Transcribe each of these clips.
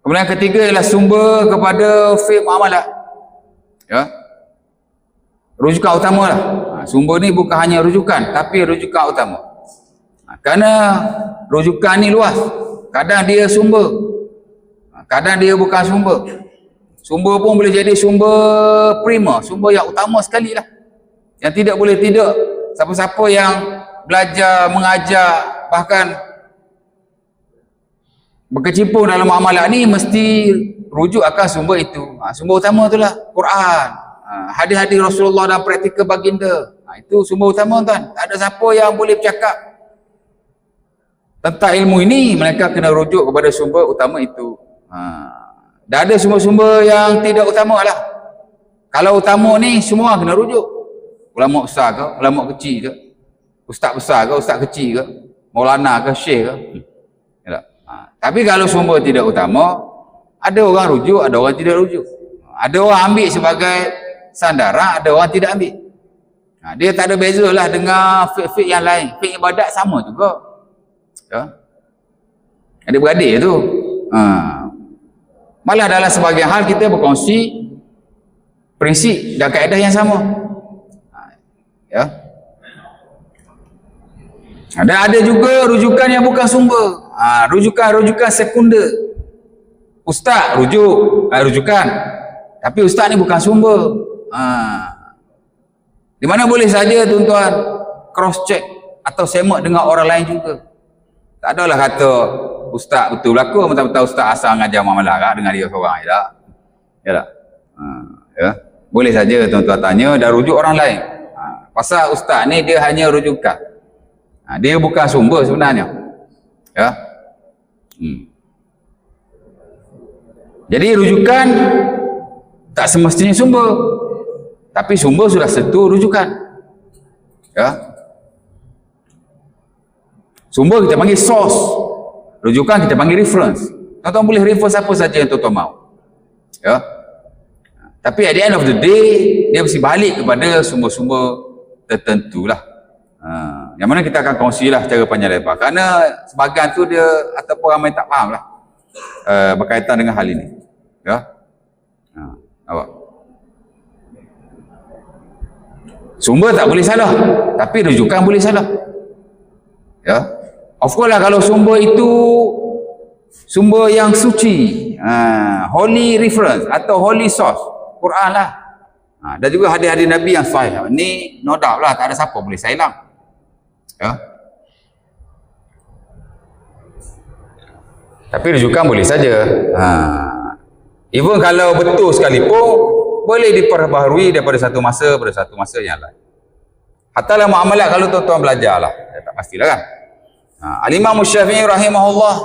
Kemudian ketiga ialah sumber kepada fiqh muamalah. Ya. Rujukan utama lah. Ha, sumber ni bukan hanya rujukan tapi rujukan utama. Ha, kerana rujukan ni luas. Kadang dia sumber. Ha, kadang dia bukan sumber. Sumber pun boleh jadi sumber prima, sumber yang utama sekali lah. Yang tidak boleh tidak. Siapa-siapa yang belajar, mengajar, bahkan berkecimpung dalam muamalah ni mesti rujuk akan sumber itu. Ha, sumber utama itulah Quran. Ha, hadis-hadis Rasulullah dan praktikal baginda. Ha, itu sumber utama tuan. Tak ada siapa yang boleh bercakap tentang ilmu ini mereka kena rujuk kepada sumber utama itu. Ha, dah ada sumber-sumber yang tidak utama lah. Kalau utama ni semua kena rujuk. Ulama besar ke, ulama kecil ke, ustaz besar ke, ustaz kecil ke, maulana ke, syekh ke. Ha, tapi kalau sumber tidak utama, ada orang rujuk, ada orang tidak rujuk. Ada orang ambil sebagai sandaran, ada orang tidak ambil. Ha, dia tak ada beza lah dengan fik-fik yang lain. Fik ibadat sama juga. Ya. Ada beradik tu. Ha. Malah dalam sebagian hal kita berkongsi prinsip dan kaedah yang sama. Ha. Ya. Dan ada juga rujukan yang bukan sumber. Rujukan-rujukan sekunder. Ustaz rujuk, ha, rujukan. Tapi ustaz ni bukan sumber. Ha. Di mana boleh saja tuan-tuan cross check atau semak dengan orang lain juga. Tak adalah kata ustaz betul berlaku mentang-mentang ustaz asal ngajar muamalah kan dengan dia seorang ya tak? Ya tak? Ha, ya. Boleh saja tuan-tuan tanya dan rujuk orang lain. Ha, pasal ustaz ni dia hanya rujukan. Ha, dia bukan sumber sebenarnya. Ya. Hmm. Jadi rujukan tak semestinya sumber. Tapi sumber sudah satu rujukan. Ya. Sumber kita panggil source. Rujukan kita panggil reference. Tuan-tuan boleh refer siapa saja yang tuan-tuan mahu. Ya. Tapi at the end of the day, dia mesti balik kepada sumber-sumber tertentu lah. Ha. Yang mana kita akan kongsi lah secara panjang lebar. Kerana sebagian tu dia ataupun ramai tak faham lah. Uh, berkaitan dengan hal ini. Ya. Ha. Awak. Sumber tak boleh salah. Tapi rujukan boleh salah. Ya. Of course lah kalau sumber itu sumber yang suci, ha, holy reference atau holy source, Quran lah. Ha, dan juga hadis-hadis Nabi yang sahih. Ni no doubt lah, tak ada siapa boleh hilang. Ya. Tapi rujukan boleh saja. Ha. Even kalau betul sekalipun, boleh diperbaharui daripada satu masa pada satu masa yang lain. Hatta lah muamalat kalau tuan-tuan belajar lah. Ya, tak pastilah kan. Ha, Al-Imam Syafi'i rahimahullah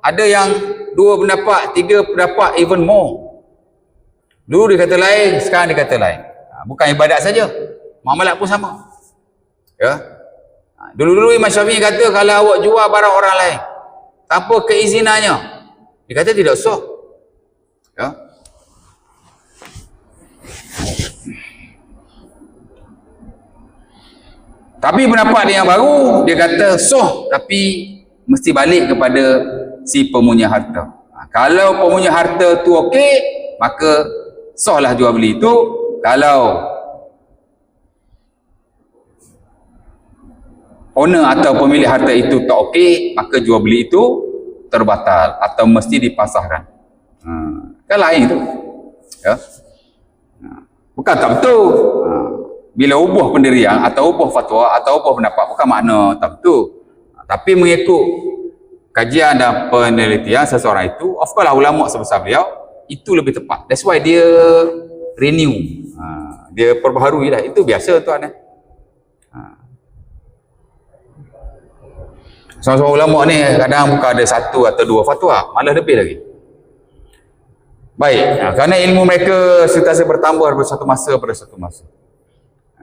ada yang dua pendapat, tiga pendapat, even more. Dulu dia kata lain, sekarang dia kata lain. Ha, bukan ibadat saja. Muamalat pun sama. Ya. Dulu-dulu Imam Syafi'i kata kalau awak jual barang orang lain tanpa keizinannya, dia kata tidak sah. Ya. Tapi pendapat dia yang baru, dia kata soh tapi mesti balik kepada si pemunya harta. Ha, kalau pemunya harta tu okey, maka soh lah jual beli itu. Kalau owner atau pemilik harta itu tak okey, maka jual beli itu terbatal atau mesti dipasahkan. Ha, kan lain tu. Ya. Ha, bukan tak betul. Ha, bila ubah pendirian atau ubah fatwa atau ubah pendapat bukan makna tak betul tapi mengikut kajian dan penelitian seseorang itu of course lah ulama sebesar beliau itu lebih tepat that's why dia renew ha, dia perbaharui lah itu biasa tuan eh Sama-sama ulama ni kadang bukan ada satu atau dua fatwa malah lebih lagi baik ha, kerana ilmu mereka sentiasa bertambah pada satu masa pada satu masa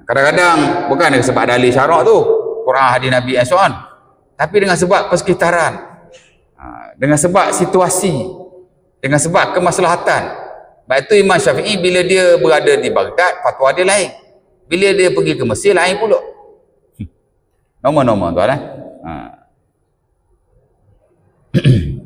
Kadang-kadang bukan sebab dalil syarak tu, Quran hadis Nabi and so on. Tapi dengan sebab persekitaran. Ha, dengan sebab situasi. Dengan sebab kemaslahatan. Sebab itu Imam Syafi'i bila dia berada di Baghdad, fatwa dia lain. Bila dia pergi ke Mesir, lain pula. Normal-normal tuan eh. Ha. ¡Gracias!